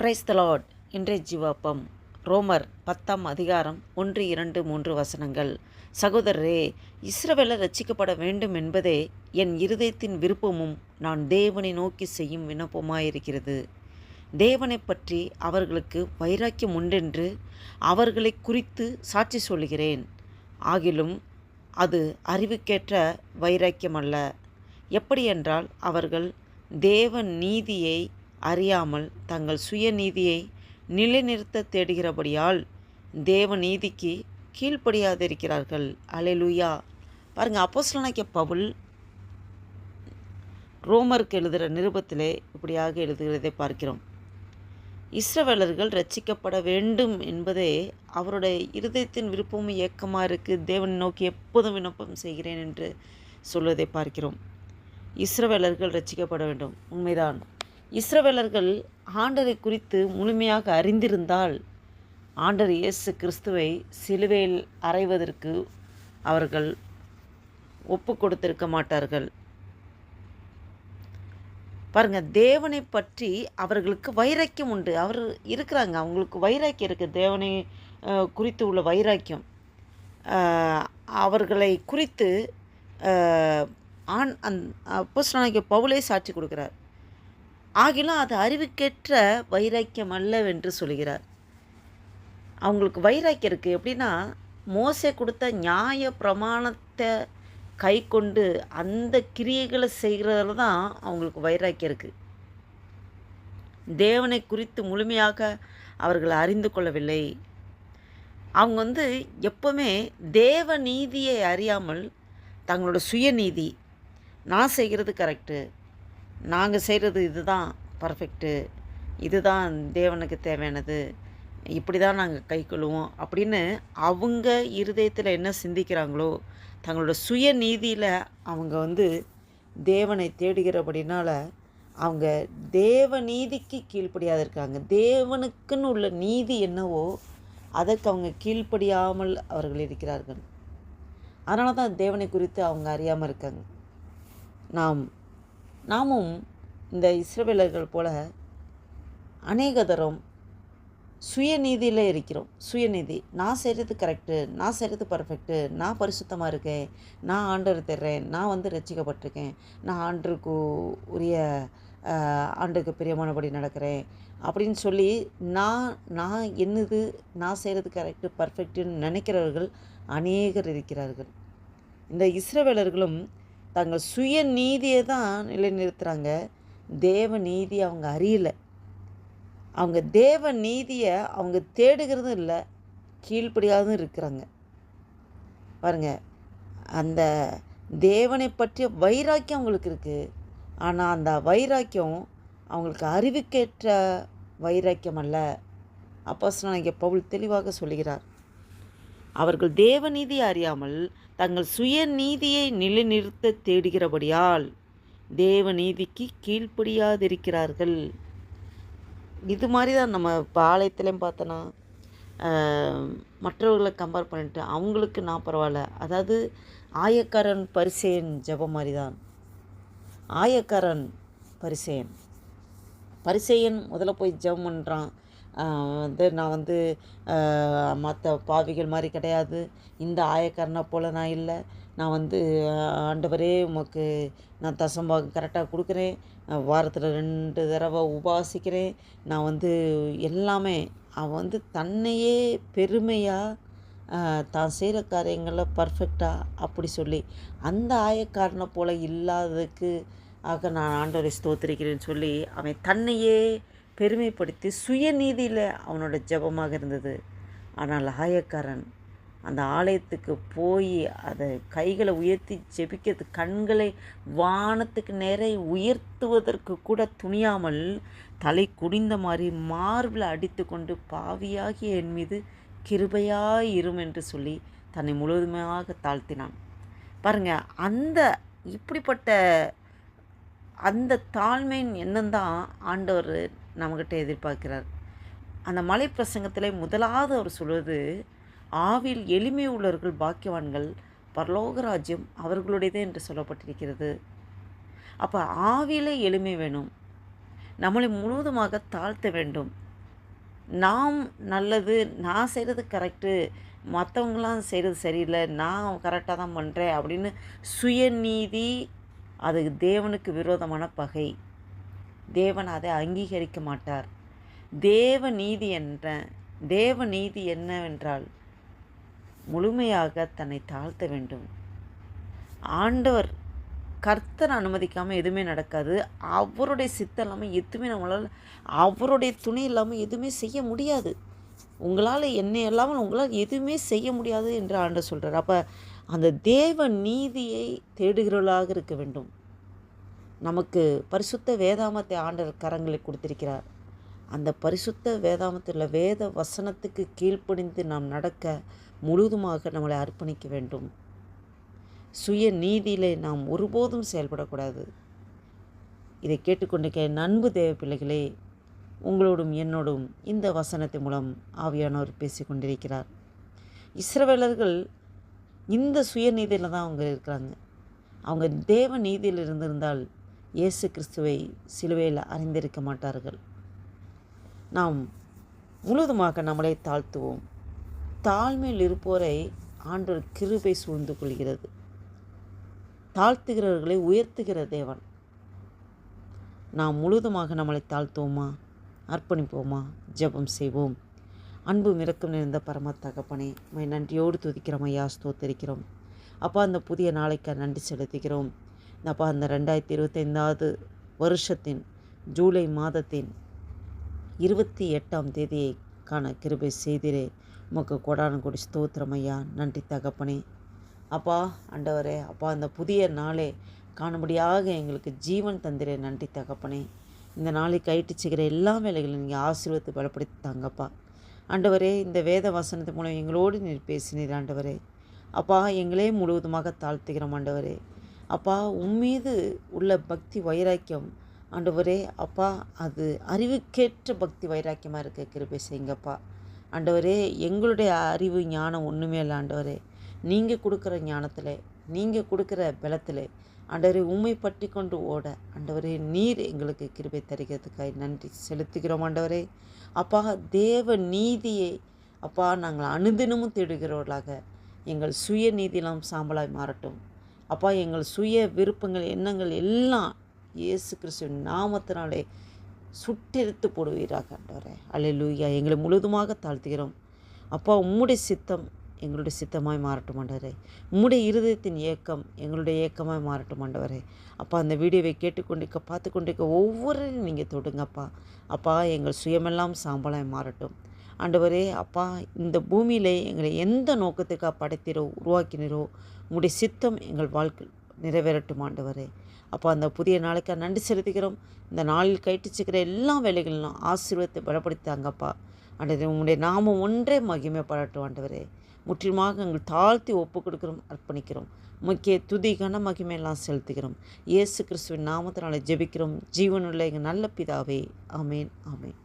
Praise the Lord இன்றைய ஜீவாப்பம் ரோமர் பத்தாம் அதிகாரம் ஒன்று இரண்டு மூன்று வசனங்கள். சகோதரரே இஸ்ரவேலர் ரச்சிக்கப்பட வேண்டும் என்பதே என் இருதயத்தின் விருப்பமும் நான் தேவனை நோக்கி செய்யும் விண்ணப்பமாயிருக்கிறது. தேவனை பற்றி அவர்களுக்கு வைராக்கியம் உண்டென்று அவர்களை குறித்து சாட்சி சொல்கிறேன் ஆகிலும் அது அறிவுக்கேற்ற வைராக்கியம் அல்ல எப்படியென்றால் அவர்கள் தேவ நீதியை அறியாமல் தங்கள் சுயநீதியை நிலைநிறுத்த தேடுகிறபடியால் தேவ நீதிக்கு கீழ்ப்படியாதிருக்கிறார்கள். அலையலுயா பாருங்கள் அப்போஸ்தலனாகிய பவுல் ரோமருக்கு எழுதுகிற நிருபத்திலே இப்படியாக எழுதுகிறதை பார்க்கிறோம். இஸ்ரவேலர்கள் ரட்சிக்கப்பட வேண்டும் என்பதே அவருடைய இருதயத்தின் விருப்பமும் ஏக்கமாக இருக்குது தேவனை நோக்கி எப்போதும் விண்ணப்பம் செய்கிறேன் என்று சொல்வதை பார்க்கிறோம். இஸ்ரவேலர்கள் ரட்சிக்கப்பட வேண்டும். உண்மைதான். இஸ்ரவேலர்கள் ஆண்டரை குறித்து முழுமையாக அறிந்திருந்தால் ஆண்டர் இயேசு கிறிஸ்துவை சிலுவையில் அறைவதற்கு அவர்கள் ஒப்பு கொடுத்திருக்க மாட்டார்கள். பாருங்கள் தேவனை பற்றி அவர்களுக்கு வைராக்கியம் உண்டு. அவர் இருக்கிறாங்க. அவங்களுக்கு வைராக்கியம் இருக்குது தேவனை குறித்து உள்ள வைராக்கியம். அவர்களை குறித்து ஆண் அந் அப்போஸ்தலனாகிய பவுலே சாட்சி கொடுக்கிறார். ஆகிலும் அது அறிவுக்கேற்ற வைராக்கியம் அல்லவென்று சொல்கிறார். அவங்களுக்கு வைராக்கியம் இருக்குது எப்படின்னா மோசை கொடுத்த நியாய பிரமாணத்தை கை கொண்டு அந்த கிரியைகளை செய்கிறதுல தான் அவங்களுக்கு வைராக்கியம் இருக்குது தேவனை குறித்து முழுமையாக அவர்கள் அறிந்து கொள்ளவில்லை. அவங்க வந்து எப்பவுமே தேவ நீதியை அறியாமல் தங்களோட சுயநீதி நான் செய்கிறது கரெக்டு நாங்கள் செய்கிறது இதுதான் பர்ஃபெக்ட்டு இதுதான் தேவனுக்கு தேவையானது. இப்படி தான் நாங்கள் கை கொள்ளுவோம் அப்படின்னு அவங்க இருதயத்தில் என்ன சிந்திக்கிறாங்களோ தங்களோட சுய நீதியில் அவங்க வந்து தேவனை தேடுகிறபடினால் அவங்க தேவ நீதிக்கு கீழ்ப்படியாத இருக்காங்க. தேவனுக்குன்னு உள்ள நீதி என்னவோ அதற்கு அவங்க கீழ்ப்படியாமல் அவர்கள் இருக்கிறார்கள். அதனால தான் தேவனை குறித்து அவங்க அறியாமல் இருக்காங்க. நாம் நாமும் இந்த இஸ்ரவேலர்கள் போல அநேக தரம் சுயநீதியில் இருக்கிறோம். சுயநீதி. நான் செய்கிறது கரெக்டு நான் செய்கிறது பர்ஃபெக்ட்டு நான் பரிசுத்தமாக இருக்கேன் நான் ஆண்டவர் தர்றேன் நான் வந்து ரசிக்கப்பட்டிருக்கேன் நான் ஆண்டருக்கு உரிய ஆண்டுக்கு பிரியமானபடி நடக்கிறேன் அப்படின்னு சொல்லி நான் நான் என்னது நான் செய்கிறது கரெக்டு பர்ஃபெக்ட்டுன்னு நினைக்கிறவர்கள் அநேகர் இருக்கிறார்கள். இந்த இஸ்ரவேலர்களும் தங்கள் சுய நீதியை தான் நிலைநிறுத்துகிறாங்க தேவ நீதி அவங்க அறியலை. அவங்க தேவ நீதியை அவங்க தேடுகிறதும் இல்லை கீழ்ப்படியாதும் இருக்கிறாங்க. பாருங்கள் அந்த தேவனை பற்றிய வைராக்கியம் அவங்களுக்கு இருக்குது ஆனால் அந்த வைராக்கியம் அவங்களுக்கு அறிவுக்கேற்ற வைராக்கியம் அல்ல. அப்போ இங்கே பவுல் தெளிவாக சொல்லுகிறார். அவர்கள் தேவநீதி அறியாமல் தங்கள் சுயநீதியை நிலைநிறுத்த தேடுகிறபடியால் தேவநீதிக்கு கீழ்ப்படியாதிருக்கிறார்கள். இது மாதிரி தான் நம்ம இப்போ ஆலயத்துலேயும் பார்த்தோன்னா மற்றவர்களை கம்பேர் பண்ணிட்டு அவங்களுக்கு நான் பரவாயில்ல. அதாவது ஆயக்காரன் பரிசேன் ஜெபம் மாதிரி தான் ஆயக்காரன் பரிசேன் பரிசேயன் முதல்ல போய் ஜெபம் பண்ணுறான் வந்து நான் வந்து மற்ற பாவிகள் மாதிரி கிடையாது. இந்த ஆயக்காரனை போல் நான் இல்லை. நான் வந்து ஆண்டவரே உமக்கு நான் தசம்பாகம் கரெக்டாக கொடுக்குறேன். வாரத்தில் ரெண்டு தடவை உபாசிக்கிறேன். நான் வந்து எல்லாமே அவன் வந்து தன்னையே பெருமையாக தான் செய்கிற காரியங்களை பர்ஃபெக்டாக அப்படி சொல்லி அந்த ஆயக்காரனை போல் இல்லாததுக்கு ஆக நான் ஆண்டவரை ஸ்தோத்திரிக்கிறேன்னு சொல்லி அவன் தன்னையே பெருமைப்படுத்தி சுயநீதியில் அவனோட ஜெபமாக இருந்தது. ஆனால் ஆயக்காரன் அந்த ஆலயத்துக்கு போய் அதை கைகளை உயர்த்தி ஜெபிக்கிறது கண்களை வானத்துக்கு நேரே உயர்த்துவதற்கு கூட துணியாமல் தலை குனிந்த மாதிரி மார்பில் அடித்து கொண்டு பாவியாகிய என் மீது கிருபையாயிரும் என்று சொல்லி தன்னை முழுவதுமாக தாழ்த்தினான். பாருங்கள் அந்த இப்படிப்பட்ட அந்த தாழ்மையின் எண்ணம் தான் ஆண்டவர் நம்மக்கிட்ட எதிர்பார்க்கிறார். அந்த மலை பிரசங்கத்தில் முதலாவது அவர் சொல்வது ஆவில் எளிமை உள்ளவர்கள் பாக்கியவான்கள் பரலோகராஜ்யம் அவர்களுடையது என்று சொல்லப்பட்டிருக்கிறது. அப்போ ஆவியிலே எளிமை வேணும். நம்மளை முழுவதுமாக தாழ்த்த வேண்டும். நாம் நல்லது நான் செய்கிறது கரெக்டு மற்றவங்களாம் செய்கிறது சரியில்லை நான் கரெக்டாக தான் பண்ணுறேன் அப்படின்னு சுயநீதி அது தேவனுக்கு விரோதமான பகை. தேவன் அதை அங்கீகரிக்க மாட்டார். தேவ நீதி என்ற தேவ நீதி என்னவென்றால் முழுமையாக தன்னை தாழ்த்த வேண்டும். ஆண்டவர் கர்த்தர் அனுமதிக்காமல் எதுவுமே நடக்காது. அவருடைய சித்தம் இல்லாமல் எதுவுமே நம்மளால் அவருடைய துணை இல்லாமல் எதுவுமே செய்ய முடியாது. உங்களால் என்ன இல்லாமல் உங்களால் எதுவுமே செய்ய முடியாது என்று ஆண்டு சொல்கிறார் அப்போ அந்த தேவ நீதியை தேடுகிறவர்களாக இருக்க வேண்டும். நமக்கு பரிசுத்த வேதாமத்தை ஆண்டவர் கரங்களை கொடுத்திருக்கிறார். அந்த பரிசுத்த வேதாமத்தில் வேத வசனத்துக்கு கீழ்ப்பணிந்து நாம் நடக்க முழுவதுமாக நம்மளை அர்ப்பணிக்க வேண்டும். சுய நீதியிலே நாம் ஒருபோதும் செயல்படக்கூடாது. இதை கேட்டுக்கொண்டிருக்க என் அன்பு தேவ பிள்ளைகளே உங்களோடும் என்னோடும் இந்த வசனத்தின் மூலம் ஆவியானவர் பேசி கொண்டிருக்கிறார் இஸ்ரவேலர்கள் இந்த சுயநீதியில் தான் அவங்க இருக்கிறாங்க. அவங்க தேவ நீதியில் இருந்திருந்தால் இயேசு கிறிஸ்துவை சிலுவையில் அறிந்திருக்க மாட்டார்கள். நாம் முழுவதுமாக நம்மளை தாழ்த்துவோம். தாழ்மையில் இருப்போரை ஆண்டவர் கிருபை சூழ்ந்து கொள்கிறது. தாழ்த்துகிறவர்களை உயர்த்துகிற தேவன். நாம் முழுவதுமாக நம்மளை தாழ்த்துவோமா? அர்ப்பணிப்போமா? ஜெபம் செய்வோம். அன்பு மிரக்கம் நிறைந்த பரம தகப்பனே மை நன்றியோடு துதிக்கிறோம். ஐயா ஸ்தோத்தரிக்கிறோம். அப்பா அந்த புதிய நாளைக்கு நன்றி செலுத்துகிறோம். அப்பா அந்த ரெண்டாயிரத்தி இருபத்தைந்தாவது வருஷத்தின் ஜூலை மாதத்தின் இருபத்தி எட்டாம் தேதியை காண கிருபை செய்திரே. உமக்கு கொடான கொடி ஸ்தோத்திரம் ஐயா. நன்றி தகப்பனே. அப்பா ஆண்டவரே அப்பா அந்த புதிய நாளே காணும்படியாக எங்களுக்கு ஜீவன் தந்திரே. நன்றி தகப்பனே. இந்த நாளை கைட்டுச்சுக்கிற எல்லா வேலைகளையும் நீங்கள் ஆசீர்வத்தை பலப்படுத்தி தாங்கப்பா. ஆண்டவரே இந்த வேத வசனத்து மூலம் எங்களோடு நீர் பேசினீர் ஆண்டவரே. அப்பா எங்களே முழுவதுமாக தாழ்த்துகிறோம் ஆண்டவரே. அப்பா உம்மீது உள்ள பக்தி வைராக்கியம். ஆண்டவரே அப்பா அது அறிவுக்கேற்ற பக்தி வைராக்கியமாக இருக்க. கிருபை செய்யுங்கப்பா. ஆண்டவரே எங்களுடைய அறிவு ஞானம் ஒன்றுமே இல்லை ஆண்டவரே. நீங்கள் கொடுக்குற ஞானத்தில் நீங்கள் கொடுக்குற பலத்தில் ஆண்டவரே உண்மை பற்றி கொண்டு ஓட. ஆண்டவரே நீர் எங்களுக்கு கிருபை தருகிறதுக்காக நன்றி செலுத்துகிறோம் ஆண்டவரே. அப்பா தேவ நீதியை அப்பா நாங்கள் அனுதினமும் தேடுகிறவர்களாக எங்கள் சுய நீதியெல்லாம் சாம்பலாய் மாறட்டும். அப்பா எங்கள் சுய விருப்பங்கள் எண்ணங்கள் எல்லாம் இயேசு கிறிஸ்துவின் நாமத்தினாலே சுட்டெடுத்து போடுவீராக ஆண்டவரே. அல்லேலூயா எங்களை முழுதுமாக தாழ்த்துகிறோம். அப்பா உம்முடைய சித்தம் எங்களுடைய சித்தமாய் மாறட்டும் ஆண்டவரே. உம்முடைய இருதயத்தின் ஏக்கம் எங்களுடைய இயக்கமாய் மாறட்டும் ஆண்டவரே. அப்பா அந்த வீடியோவை கேட்டுக்கொண்டிருக்க பார்த்து கொண்டிருக்க ஒவ்வொரு நீங்கள் தொடுங்கப்பா அப்பா எங்கள் சுயமெல்லாம் சாம்பலாய் மாறட்டும். ஆண்டவரே அப்பா இந்த பூமியிலே எங்களை எந்த நோக்கத்துக்காக படைத்தீரோ உருவாக்கினரோ உங்களுடைய சித்தம் எங்கள் வாழ்க்கை நிறைவேறட்டும் ஆண்டவரே. அப்போ அந்த புதிய நாளைக்காக நன்றி செலுத்துகிறோம். இந்த நாளில் கைட்டுச்சுக்கிற எல்லா வேலைகளிலும் ஆசீர்வாதத்தை பலப்படுத்தாங்கப்பா ஆண்டவரே உங்களுடைய நாமம் ஒன்றே மகிமைப்படட்டும் ஆண்டவரே. முற்றிலுமாக எங்கள் தாழ்த்தி ஒப்பு கொடுக்கிறோம் அர்ப்பணிக்கிறோம். முக்கிய துதி கன மகிமையெல்லாம் செலுத்துகிறோம். இயேசு கிறிஸ்துவின் நாமத்தினால ஜெபிக்கிறோம். ஜீவனுள்ள எங்கள் நல்ல பிதாவே. ஆமேன் ஆமேன்.